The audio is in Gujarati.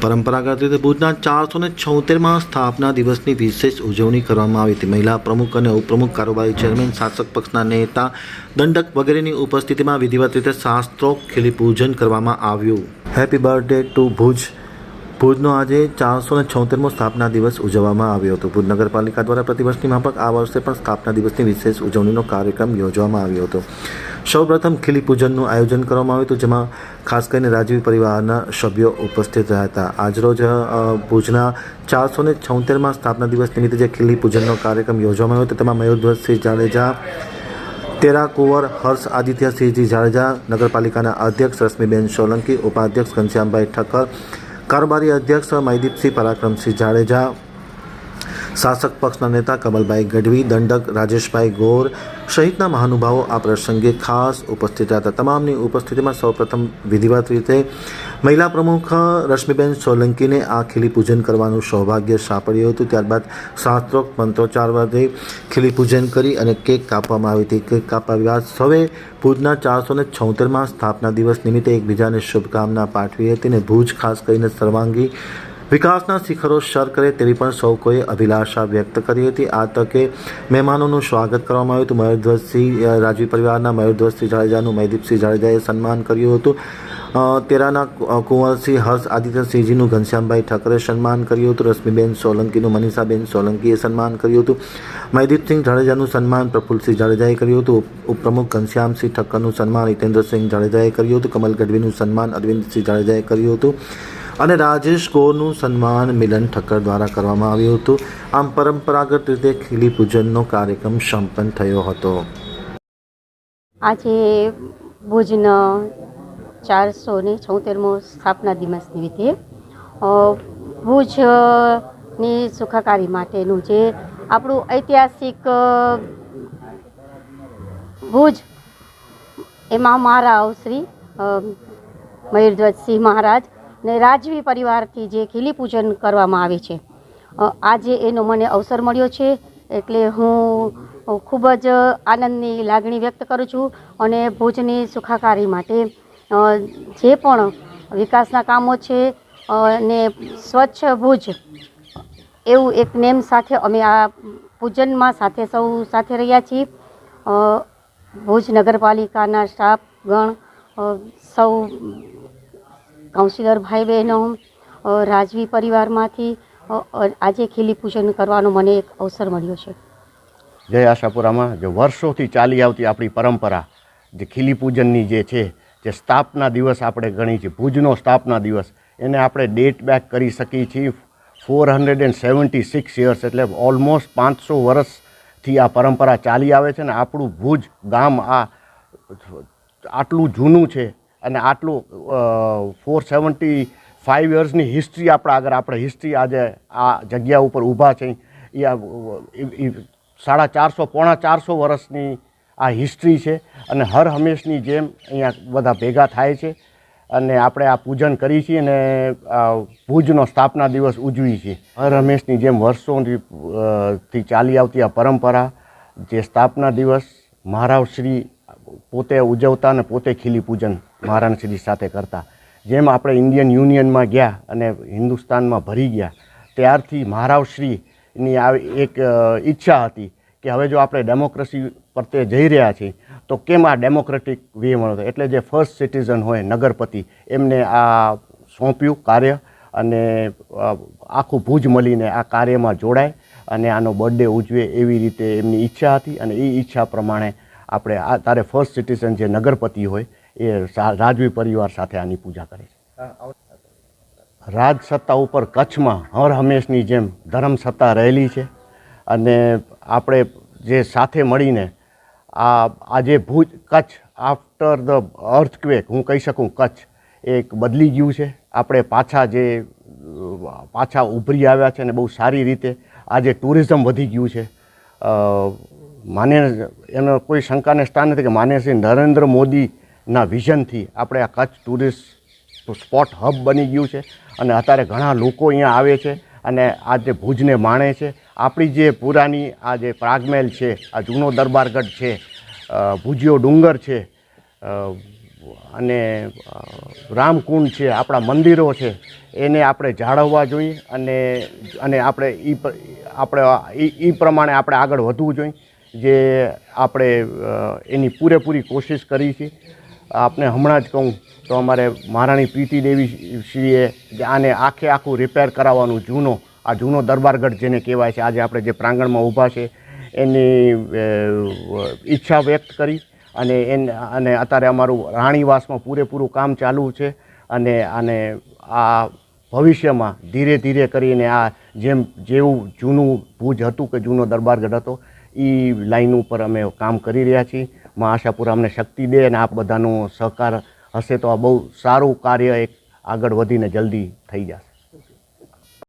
પરંપરાગત રીતે ભુજના ચારસો ને છોતેરમાં સ્થાપના દિવસની વિશેષ ઉજવણી કરવામાં આવી હતી. મહિલા પ્રમુખ અને ઉપપ્રમુખ કારોબારી ચેરમેન, શાસક પક્ષના નેતા, દંડક વગેરેની ઉપસ્થિતિમાં વિધિવત રીતે શાસ્ત્રો ખીલી પૂજન કરવામાં આવ્યું. Happy birthday to Bhuj. ભુજનો આજે ચારસો ને છોતેરમો સ્થાપના દિવસ ઉજવવામાં આવ્યો હતો. ભુજ નગરપાલિકા દ્વારા પ્રતિવર્ષની માફક આ વર્ષે પણ સ્થાપના દિવસની વિશેષ ઉજવણીનો કાર્યક્રમ યોજવામાં આવ્યો હતો. સૌપ્રથમ ખીલી પૂજનનું આયોજન કરવામાં આવ્યું હતું, જેમાં ખાસ કરીને રાજવી પરિવારના સભ્યો ઉપસ્થિત રહ્યા હતા. આજરોજ ભુજના ચારસો ને છોતેરમાં સ્થાપના દિવસ નિમિત્તે જે ખીલી પૂજનનો કાર્યક્રમ યોજવામાં આવ્યો હતો, તેમાં મયુરધ્વજસિંહ જાડેજા તેરા કુંવર હર્ષ આદિત્યસિંહજી જાડેજા, નગરપાલિકાના અધ્યક્ષ રશ્મિબેન સોલંકી, ઉપાધ્યક્ષ ઘનશ્યામભાઈ ઠક્કર કારોબારી અધ્યક્ષ મહિદીપસિંહ પરાક્રમસિંહ જાડેજા શાસક પક્ષના નેતા કમલભાઈ ગઢવી, દંડક રાજેશભાઈ ગોર સહિતના મહાનુભાવો આ પ્રસંગે ખાસ ઉપસ્થિત હતા. તમામની ઉપસ્થિતિમાં સૌપ્રથમ વિધિવત રીતે મહિલા પ્રમુખ રશ્મિબેન સોલંકીને આ ખીલી પૂજન કરવાનું સૌભાગ્ય સાંપડ્યું હતું. ત્યારબાદ શાસ્ત્રોક્ત મંત્રોચ્ચાર વડે ખીલી કરી અને કેક કાપવામાં આવી હતી. કેક કાપવા બાદ સૌએ ભુજના ચારસો ને સ્થાપના દિવસ નિમિત્તે એકબીજાને શુભકામના પાઠવી હતી અને ભુજ ખાસ કરીને સર્વાંગી વિકાસના શિખરો સર કરે તેવી પણ સૌ કોઈએ અભિલાષા વ્યક્ત કરી હતી. આ તકે મહેમાનોનું સ્વાગત કરવામાં આવ્યું હતું. મયુરધ્વજસિંહ રાજવી પરિવારના મયુરધ્વજસિંહ જાડેજાનું મયદીપસિંહ જાડેજાએ સન્માન કર્યું હતું. તેરાના કુંવરસિંહ, હર્ષ આદિત્યસિંહજીનું ઘનશ્યામભાઈ ઠાકરે સન્માન કર્યું હતું. રશ્મિબેન સોલંકીનું, મનીષાબેન સોલંકીએ સન્માન કર્યું હતું. મયદીપસિંહ જાડેજાનું સન્માન પ્રફુલ્લસિંહ જાડેજાએ કર્યું હતું. ઉપ- ઉપપ્રમુખ ઘનશ્યામસિંહ ઠક્કરનું સન્માન હિતેન્દ્રસિંહ જાડેજાએ કર્યું હતું. કમલ ગઢવીનું સન્માન અરવિંદસિંહ જાડેજાએ કર્યું હતું. અને રાજેશ ગોરનું સન્માન મિલન ઠક્કર દ્વારા કરવામાં આવ્યું હતું. આમ પરંપરાગત રીતે ખીલી પૂજનનો કાર્યક્રમ સંપન્ન થયો હતો. આજે ભુજનો ચારસો ને છોતેરમો સ્થાપના દિવસ નિમિત્તે ભુજની સુખાકારી માટેનું જે આપણું ઐતિહાસિક ભુજ, એમાં મારા આવશ્રી મયુરધ્વજસિંહ મહારાજ ને રાજવી પરિવારથી જે ખીલી પૂજન કરવામાં આવે છે. આજે એનો મને અવસર મળ્યો છે, એટલે હું ખૂબ જ આનંદની લાગણી વ્યક્ત કરું છું અને ભુજની સુખાકારી માટે જે પણ વિકાસના કામો છે અને સ્વચ્છ ભુજ, એવું એક નેમ સાથે અમે આ પૂજનમાં સાથે સૌ સાથે રહ્યા છીએ. ભુજ નગરપાલિકાના સ્ટાફગણ ગણ સૌ કાઉન્સિલર ભાઈ બહેનો રાજવી પરિવારમાંથી આજે ખીલી પૂજન કરવાનો મને એક અવસર મળ્યો છે. જય આશાપુરામાં, જે વર્ષોથી ચાલી આવતી આપણી પરંપરા, જે ખીલી પૂજનની જે છે, જે સ્થાપના દિવસ આપણે ગણી છે ભુજનો સ્થાપના દિવસ, એને આપણે ડેટ બેક કરી શકીએ છીએ. Four hundred and seventy six years એટલે ઓલમોસ્ટ પાંચસો વર્ષથી આ પરંપરા ચાલી આવે છે ને આપણું ભુજ ગામ આ આટલું જૂનું છે અને આટલું ફોર સેવન્ટી ફાઇવ યર્સની હિસ્ટ્રી આપણા આગળ, આપણે હિસ્ટ્રી આજે આ જગ્યા ઉપર ઊભા છે. એ સાડા ચારસો, પોણા ચારસો વર્ષની આ હિસ્ટ્રી છે અને હર હંમેશની જેમ અહીંયા બધા ભેગા થાય છે. અને આપણે આ પૂજન કરી છીએ અને ભુજનો સ્થાપના દિવસ ઉજવી છીએ. હર હંમેશની જેમ વર્ષોથી ચાલી આવતી આ પરંપરા, જે સ્થાપના દિવસ મહારાવશ્રી પોતે ઉજવતા અને પોતે ખીલી પૂજન મહારાજશ્રી સાથે કરતા. જેમ આપણે ઇન્ડિયન યુનિયનમાં ગયા અને હિન્દુસ્તાનમાં ભરી ગયા, ત્યારથી મહારાવશ્રીની આ એક ઈચ્છા હતી કે હવે જો આપણે ડેમોક્રેસી પ્રત્યે જઈ રહ્યા છીએ, તો કેમ આ ડેમોક્રેટિક વેમાં મળતો એટલે જે ફર્સ્ટ સિટીઝન હોય નગરપતિ, એમને આ સોંપ્યું કાર્ય અને આખું ભુજ મળીને આ કાર્યમાં જોડાય અને આનો બર્થડે ઉજવે એવી રીતે એમની ઈચ્છા હતી અને એ ઈચ્છા પ્રમાણે આપણે આ તારે ફર્સ્ટ સિટીઝન જે નગરપતિ હોય, એ રાજવી પરિવાર સાથે આની પૂજા કરે છે. રાજ સત્તા ઉપર કચ્છમાં હર હંમેશની જેમ ધર્મ સત્તા રહેલી છે અને આપણે જે સાથે મળીને આ આજે Bhuj, Kutch after the earthquake હું કહી શકું કચ્છ એક બદલી ગયું છે. આપણે પાછા જે, પાછા ઉભરી આવ્યા છે અને બહુ સારી રીતે આજે ટુરિઝમ વધી ગયું છે. અ, માન્ય એનો કોઈ શંકાને સ્થાન નથી કે માન્ય શ્રી નરેન્દ્ર મોદીના વિઝનથી આપણે આ કચ્છ ટુરિસ્ટ સ્પોટ હબ બની ગયું છે. અને અત્યારે ઘણા લોકો અહીંયા આવે છે અને આ જે ભુજને માણે છે. આપણી જે પુરાની આ જે પ્રાગમહેલ છે આ જૂનો દરબારગઢ છે ભુજિયો ડુંગર છે અને રામકુંડ છે આપણા મંદિરો છે એને આપણે જાળવવા જોઈએ અને અને આપણે એ આપણે એ પ્રમાણે આપણે આગળ વધવું જોઈએ. જે આપણે એની પૂરેપૂરી કોશિશ કરી છે. આપને હમણાં જ કહું તો અમારે મહારાણી પ્રીતિ દેવી શ્રીએ આને આખે આખું રિપેર કરાવવાનું જૂનો, આ જૂનો દરબારગઢ જેને કહેવાય છે, આજે આપણે જે પ્રાંગણમાં ઊભા છે, એની ઈચ્છા વ્યક્ત કરી અને એન, અને અત્યારે અમારું રાણીવાસમાં પૂરેપૂરું કામ ચાલુ છે અને અને આ ભવિષ્યમાં ધીરે ધીરે કરીને આ જેમ, જેવું જૂનું ભુજ હતું કે જૂનો દરબારગઢ હતો એ લાઈન ઉપર અમે કામ કરી રહ્યા છીએ. માં આશાપુરા અમને શક્તિ દે અને આપ બધાનો સહકાર હશે તો આ બહુ સારું કાર્ય એક આગળ વધીને જલ્દી થઈ જશે.